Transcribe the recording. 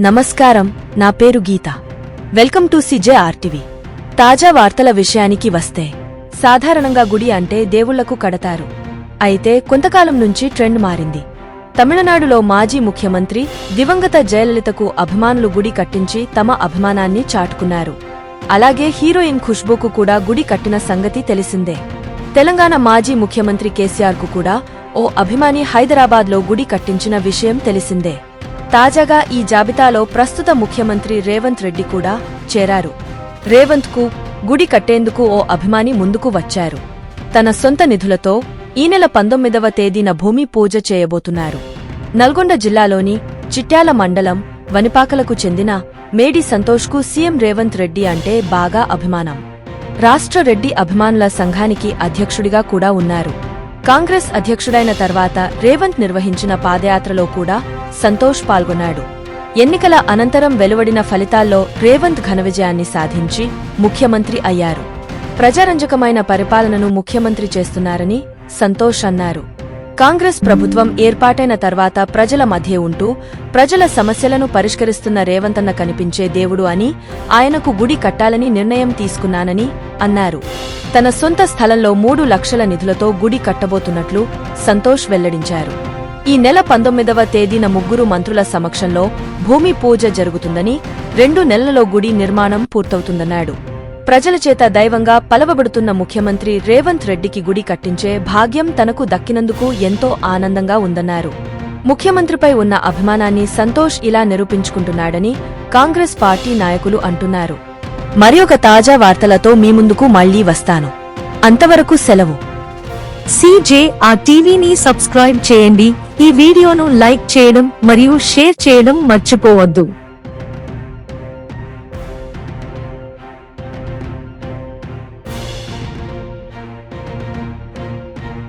నమస్కారం నా పేరు Geetha. Welcome to CJ RTV. తాజా వార్తల విషయానికి వస్తే సాధారణంగా గుడి అంటే దేవుళ్ళకు కడతారు. అయితే కొంతకాలం నుంచి ట్రెండ్ మారింది. తమిళనాడులో మాజీ ముఖ్యమంత్రి దివంగత జయలలితకు అభిమానులు గుడి కట్టించి తమ అభిమానాన్ని చాటుకున్నారు. అలాగే హీరోయిన్ ఖుష్బుకు కూడా గుడి కట్టిన సంగతి తెలిసిందే. తెలంగాణ మాజీ ముఖ్యమంత్రి కేసీఆర్కు కూడా ఓ అభిమాని హైదరాబాద్లో గుడి కట్టించిన విషయం తెలిసిందే. తాజాగా ఈ జాబితాలో ప్రస్తుత ముఖ్యమంత్రి రేవంత్ రెడ్డి కూడా చేరారు. రేవంత్కు గుడి కట్టేందుకు ఓ అభిమాని ముందుకు వచ్చారు. తన సొంత నిధులతో ఈ నెల పంతొమ్మిదవ తేదీన భూమి పూజ చేయబోతున్నారు. నల్గొండ జిల్లాలోని చిట్యాల మండలం వనిపాకలకు చెందిన మేడి సంతోష్కు సీఎం రేవంత్ రెడ్డి అంటే బాగా అభిమానం. రాష్ట్ర రెడ్డి అభిమానుల సంఘానికి అధ్యక్షుడిగా కూడా ఉన్నారు. కాంగ్రెస్ అధ్యక్షుడైన తర్వాత రేవంత్ నిర్వహించిన పాదయాత్రలో కూడా సంతోష్ పాల్గొన్నాడు. ఎన్నికల అనంతరం వెలువడిన ఫలితాల్లో రేవంత్ ఘన విజయాన్ని సాధించి ముఖ్యమంత్రి అయ్యారు. ప్రజారంజకమైన పరిపాలనను ముఖ్యమంత్రి చేస్తున్నారని సంతోష్ అన్నారు. కాంగ్రెస్ ప్రభుత్వం ఏర్పాటైన తర్వాత ప్రజల మధ్య ఉంటూ ప్రజల సమస్యలను పరిష్కరిస్తున్న రేవంతన్న కనిపించే దేవుడు అని ఆయనకు గుడి కట్టాలని నిర్ణయం తీసుకున్నానని అన్నారు. తన సొంత స్థలంలో మూడు లక్షల నిధులతో గుడి కట్టబోతున్నట్లు సంతోష్ వెల్లడించారు. ఈ నెల పంతొమ్మిదవ తేదీన ముగ్గురు మంత్రుల సమక్షంలో భూమి పూజ జరుగుతుందని రెండు నెలలలో గుడి నిర్మాణం పూర్తవుతుందన్నాడు. ప్రజల చేత దైవంగా పలవబడుతున్న ముఖ్యమంత్రి రేవంత్ రెడ్డికి గుడి కట్టించే భాగ్యం తనకు దక్కినందుకు ఎంతో ఆనందంగా ఉందన్నారు. ముఖ్యమంత్రిపై ఉన్న అభిమానాన్ని సంతోష్ ఇలా నిరూపించుకుంటున్నాడని కాంగ్రెస్ పార్టీ నాయకులు అంటున్నారు. మరొక తాజా వార్తలతో మీ ముందుకు మళ్ళీ వస్తాను. అంతవరకు సెలవు. సిజే ఆ టీవీని సబ్స్క్రైబ్ చేయండి. ఈ వీడియోను లైక్ చేయడం మరియు షేర్ చేయడం మర్చిపోవద్దు.